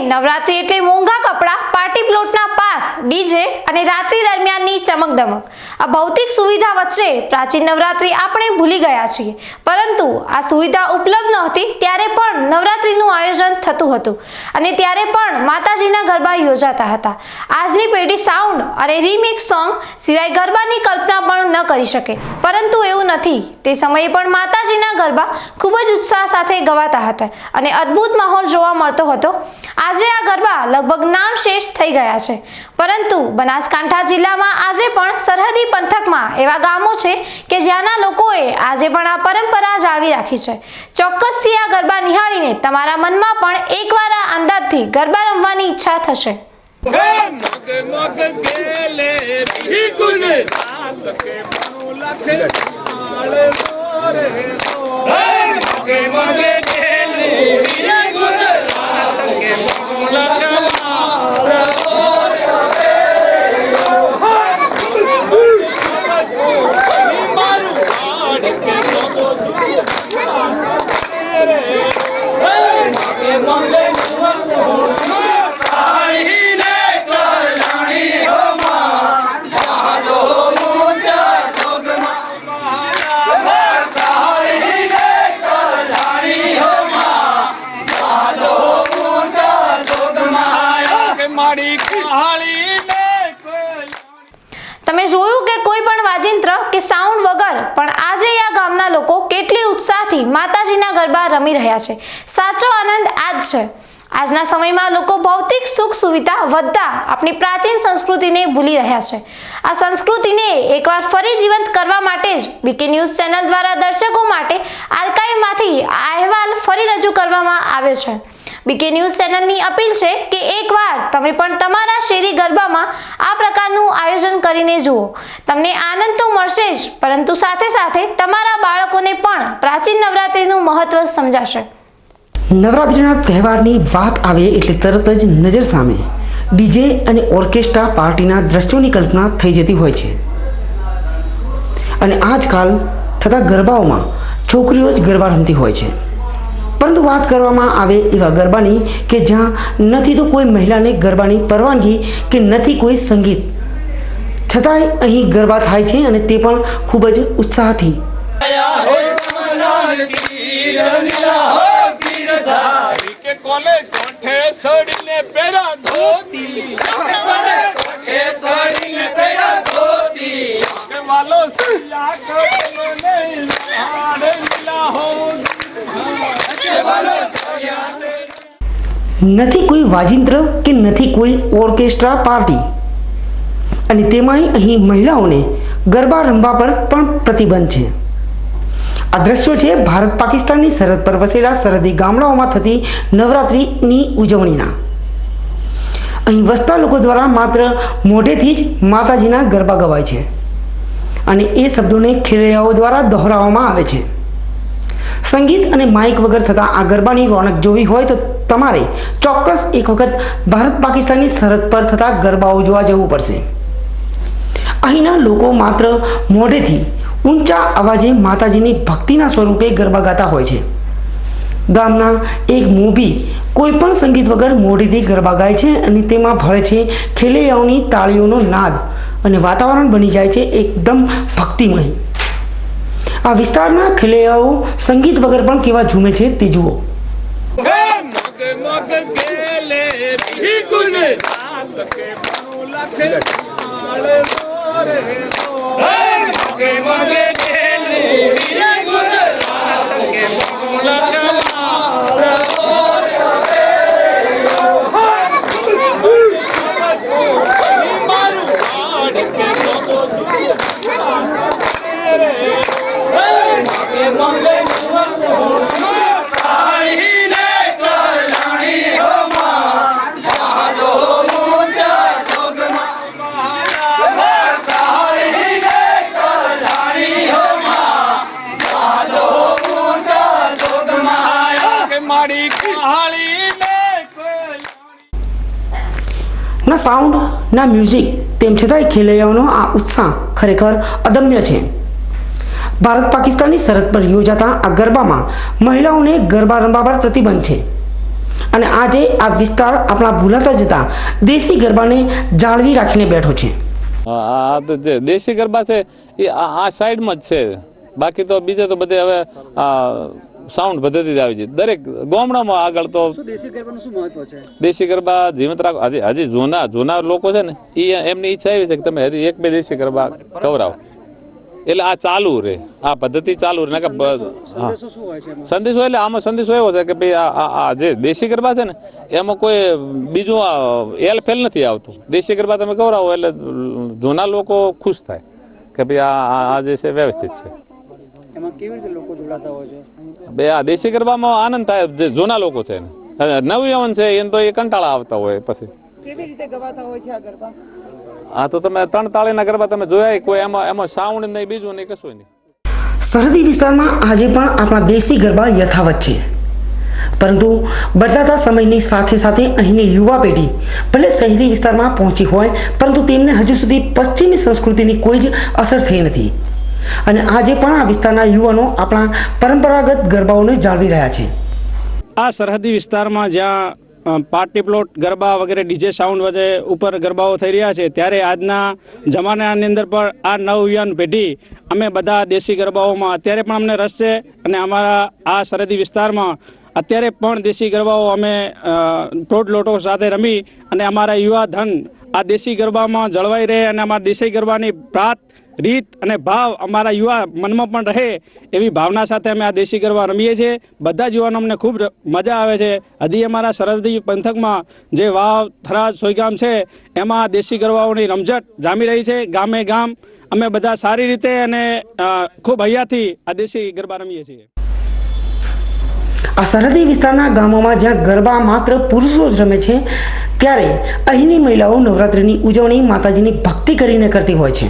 નવરાત્રી એટલે મોંઘા કપડાં, પાર્ટી પ્લોટના પાસ, ડીજે અને રાત્રિ દરમિયાનની ચમકદમક. આ ભૌતિક સુવિધા વચ્ચે પ્રાચીન નવરાત્રી આપણે ભૂલી ગયા છીએ. પરંતુ આ સુવિધા ઉપલબ્ધ નહોતી ત્યારે પણ નવરાત્રીનું આયોજન થતું હતું. અને ત્યારે પણ માતાજીના ગરબા યોજાતા હતા. આજની પેઢી સાઉન્ડ અને રીમિક્સ સોંગ સિવાય ગરબાની કલ્પના પણ ન કરી શકે. પરંતુ એવું નથી. તે સમયે પણ માતાજીના ગરબા ખૂબ જ ઉત્સાહ સાથે ગવાતા હતા. અને અદ્ભુત માહોલ જોવા મળતો હતો. આજે આ ગરબા લગભગ નામ શેષ થઈ ગયા છે પરંતુ બનાસકાંઠા જિલ્લામાં આજે પણ સરહદી પંથકમાં એવા ગામો છે કે જ્યાંના લોકોએ આજે પણ આ પરંપરા જાળવી રાખી છે ચોક્કસથી આ ગરબા નિહાળીને તમારા મનમાં પણ એકવાર આ અંદાજથી ગરબા રમવાની ઈચ્છા થશે મગ لك ઉત્સાહથી માતાજીના ગરબા રમી રહ્યા છે. સાચો આનંદ આજ છે. આજના સમયમાં લોકો ભૌતિક સુખ સુવિધા વધતા આપણી પ્રાચીન સંસ્કૃતિને ભૂલી રહ્યા છે. આ સંસ્કૃતિને એકવાર ફરી જીવંત કરવા માટે જ બીકે ન્યૂઝ ચેનલ દ્વારા દર્શકો માટે આર્કાઇવમાંથી આ અહેવાલ ફરી રજૂ કરવામાં આવ્યો છે. બીકે ન્યૂઝ ચેનલની અપીલ છે કે એકવાર તમે પણ તમારા શેરી ગરબામાં આ પ્રકારનું આયોજન કરીને જુઓ. તમને આનંદ તો મળશે જ, પરંતુ સાથે સાથે તમારા બાળકોને પણ પ્રાચીન નવરાત્રિનું મહત્વ સમજાશે. નવરાત્રિના તહેવારની વાત આવે એટલે તરત જ નજર સામે ડીજે અને ઓર્કેસ્ટ્રા પાર્ટીના દ્રશ્યોની કલ્પના થઈ જતી હોય છે. અને આજકાલ થતા ગરબાઓમાં છોકરીઓ જ ગરબા રમતી હોય છે. પરંતુ વાત કરવામાં આવે એવા ગરબાની કે જ્યાં નથી તો કોઈ મહિલાને ગરબાની પરવાનગી કે નથી કોઈ સંગીત. છતાંય અહીં ગરબા થાય છે અને તે પણ ખૂબ જ ઉત્સાહથી. વાલો નથી કોઈ વાજિંત્ર કે નથી કોઈ ઓર્કેસ્ટ્રા પાર્ટી. અને તેમાંય અહીં મહિલાઓને ગરબા રમવા પર પણ પ્રતિબંધ છે. આ દ્રશ્યો છે ભારત પાકિસ્તાનની સરહદ પર વસેલા સરહદી ગામડાઓમાં થતી નવરાત્રિની ઉજવણીના. અહીં વસતા લોકો દ્વારા માત્ર મોઢેથી જ માતાજીના ગરબા ગવાય છે. અને એ શબ્દોને ખેલૈયાઓ દ્વારા દોહરાવવામાં આવે છે. સંગીત અને માઇક વગર થતા આ ગરબાની રોનક જોવી હોય તો તમારે ચોક્કસ એક વખત ભારત પાકિસ્તાનની સરહદ પર થતા ગરબાઓ જોવા જવું પડશે. અહીંના લોકો માત્ર મોઢેથી ઊંચા અવાજે માતાજીની ભક્તિના સ્વરૂપે ગરબા ગાતા હોય છે. ગામના એક મોભી કોઈ પણ સંગીત વગર મોઢેથી ગરબા ગાય છે અને તેમાં ભળે છે ખેલૈયાઓની તાળીઓનો નાદ અને વાતાવરણ બની જાય છે એકદમ ભક્તિમય. આ વિસ્તારના ખેલૈયાઓ સંગીત વગર પણ કેવા ઝૂમે છે તે જુઓ મગ મગ ગેલે બી ગુજરાત કે મનુ લખે માળે મોરે મગ મગ ગેલે બી ગુજરાત કે મનુ લખે માળે મારું હાડ કે મગો મારી કાળી ને ના સાઉન્ડ ના મ્યુઝિક તેમ છતાંય ખેલૈયાઓનો આ ઉત્સાહ ખરેખર અદમ્ય છે. ભારત પાકિસ્તાનની સરહદ પર યોજાતા આ ગરબામાં મહિલાઓને ગરબા રમવા પર પ્રતિબંધ છે. અને આજે આ વિસ્તાર આપણા ભૂલાતા જતા દેશી ગરબાને જાળવી રાખીને બેઠો છે. આ તો જે દેશી ગરબા છે એ આ આ સાઈડમાં જ છે. બાકી તો બીજે તો બધે હવે આ સાઉન્ડ પદ્ધતિ જ આવી છે. દરેક ગામડામાં આગળ તો દેશી ગરબાનું શું મહત્વ છે? દેશી ગરબા જીવંત રાખો. હજી હજી જૂના જૂના લોકો છે ને એ એમની ઈચ્છા એવી છે કે તમે હજી એક બે દેશી ગરબા કવરાવો એટલે આ ચાલુ રે. આ પદ્ધતિ ચાલુ રે. કે સંદેશો એટલે આમાં સંદેશો એવો છે કે ભાઈ આ જે દેશી ગરબા છે ને એમાં કોઈ બીજું એલ ફેલ નથી આવતું. દેશી ગરબા તમે કવરાવો એટલે જૂના લોકો ખુશ થાય કે ભાઈ આ- આ જે છે વ્યવસ્થિત છે. એમાં કેવી રીતે લોકો જોડાતા હોય છે? બે આ દેશી ગરબામાં આનંદ થાય જે જૂના લોકો છે ને નવયવન છે એને તો એ કંટાળા આવતા હોય પછી. કેવી રીતે ગવાતા હોય છે આ ગરબા? આ તો તમે ત્રણ તાળીના ગરબા તમે જોયા કોઈ એમાં એમાં સાઉન્ડ નહીં બીજું નહીં કશું નહીં. સરહદી વિસ્તારમાં આજે પણ આપણા દેશી ગરબા યથાવત છે. પરંતુ બદલાતા સમયની સાથે સાથે અહીંની યુવા પેઢી ભલે શહેરી વિસ્તારમાં પહોંચી હોય પરંતુ તેમને હજુ સુધી પશ્ચિમી સંસ્કૃતિની કોઈ જ અસર થઈ નથી. અને આજે પણ આ વિસ્તારના યુવાનો આપણા પરંપરાગત ગરબાઓને જાળવી રહ્યા છે. આ સરહદી વિસ્તારમાં જ્યાં પાર્ટી પ્લોટ ગરબા વગેરે ડીજે સાઉન્ડ વગેરે ઉપર ગરબાઓ થઈ રહ્યા છે ત્યારે આજના જમાનાની અંદર પણ આ નવયુવાન પેઢી અમે બધા દેશી ગરબાઓમાં અત્યારે પણ અમને રસ છે અને અમારા આ સરહદી વિસ્તારમાં અત્યારે પણ દેશી ગરબાઓ અમે અ, લોટો સાથે રમી અને અમારા યુવા ધન આ દેશી ગરબામાં જળવાઈ રહે અને અમારા દેશી ગરબાની પ્રાત રીત અને ભાવ અમારા યુવા મનમાં પણ રહે એવી ભાવના સાથે અમે આ દેશી ગરબા રમીએ છીએ. બધા જ યુવાનો અમને ખૂબ મજા આવે છે. હજી અમારા સરહદી પંથકમાં જે વાવ, થરાદ સોયગામ છે, એમાં દેશી ગરબાઓની રમઝટ જામી રહી છે ગામે ગામ. અમે બધા સારી રીતે અને ખૂબ હૈયાથી આ દેશી ગરબા રમીએ છીએ. આ સરહદી વિસ્તારના ગામોમાં જ્યાં ગરબા માત્ર પુરુષો જ રમે છે, ત્યારે અહીંની મહિલાઓ નવરાત્રિની ઉજવણી માતાજીની ભક્તિ કરીને કરતી હોય છે.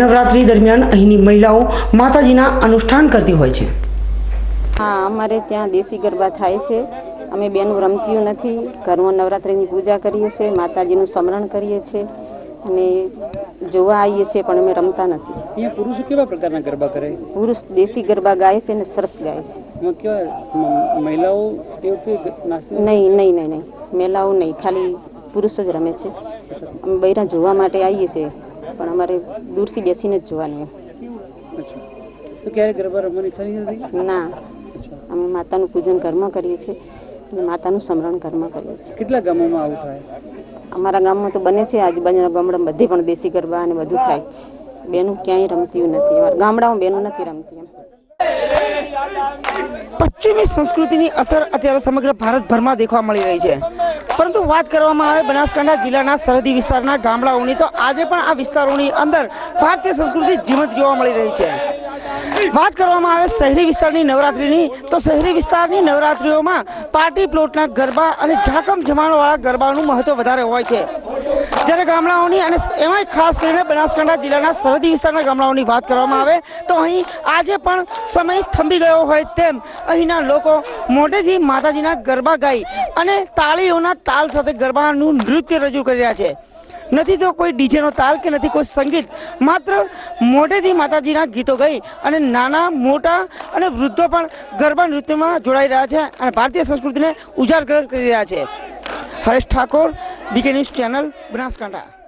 નવરાત્રિ દરમિયાન અહીંની મહિલાઓ માતાજીના અનુષ્ઠાન કરતી હોય છે. હા અમારે ત્યાં દેશી ગરબા થાય છે. અમે બેનું રમતીયું નથી. ઘરમાં નવરાત્રિની પૂજા કરીએ છીએ માતાજીનું સ્મરણ કરીએ છીએ અને જોવા આવીએ છીએ પણ અમે રમતા નથી. અહીંયા પુરુષો કેવા પ્રકારના ગરબા કરે? પુરુષ દેશી ગરબા ગાય છે અને સરસ ગાય છે. મહિલાઓ નહીં નહીં નહીં નહીં. મહિલાઓ નહીં. ખાલી પુરુષ જ રમે છે. અમે બૈરા જોવા માટે આવીએ છીએ. પણ અમારે દૂરથી બેસીને જ જોવાનું અચ્છા તો ક્યારે ગરબા રમવાની ઈચ્છા નહીં એમ ના. અમે માતાનું પૂજન ઘરમાં કરીએ છીએ અને માતાનું સ્મરણ ઘરમાં કરીએ છીએ. કેટલા ગામોમાં આવું થાય? અમારા ગામમાં તો બને છે આજુબાજુના ગામડામાં બધે પણ દેશી ગરબા અને બધું થાય જ છે. બેનું ક્યાંય રમતી નથી. અમારા ગામડામાં બેનું નથી રમતી એમ. પશ્ચિમી સંસ્કૃતિની અસર અત્યારે સમગ્ર ભારતભરમાં દેખવા મળી રહી છે. પરંતુ વાત કરવામાં આવે બનાસકાંઠા જિલ્લાના સરહદી વિસ્તારના ગામડાઓની, તો આજે પણ આ વિસ્તારોની અંદર ભારતીય સંસ્કૃતિ જીવંત જોવા મળી રહી છે. વાત કરવામાં આવે શહેરી વિસ્તારની નવરાત્રિની, તો શહેરી વિસ્તારની નવરાત્રિઓમાં પાર્ટી પ્લોટના ગરબા અને ઝાકમ જમાણવાળા ગરબાનું મહત્વ વધારે હોય છે. જ્યારે ગામડાઓની અને એમાંય ખાસ કરીને બનાસકાંઠા જિલ્લાના સરહદી વિસ્તારના ગામડાઓની વાત કરવામાં આવે, તો અહીં આજે પણ સમય થંભી ગયો હોય તેમ અહીંના લોકો મોટેથી માતાજીના ગરબા ગાઈ અને તાળીઓના તાલ સાથે ગરબાનું નૃત્ય રજૂ કરી રહ્યા છે. નથી તો કોઈ ડીજેનો તાલ કે નથી કોઈ સંગીત. માત્ર મોઢેથી માતાજીના ગીતો ગઈ અને નાના, મોટા અને વૃદ્ધો પણ ગરબા નૃત્યમાં જોડાઈ રહ્યા છે અને ભારતીય સંસ્કૃતિને ઉજાગર કરી રહ્યા છે. Haresh Thakor BK news channel Banaskantha.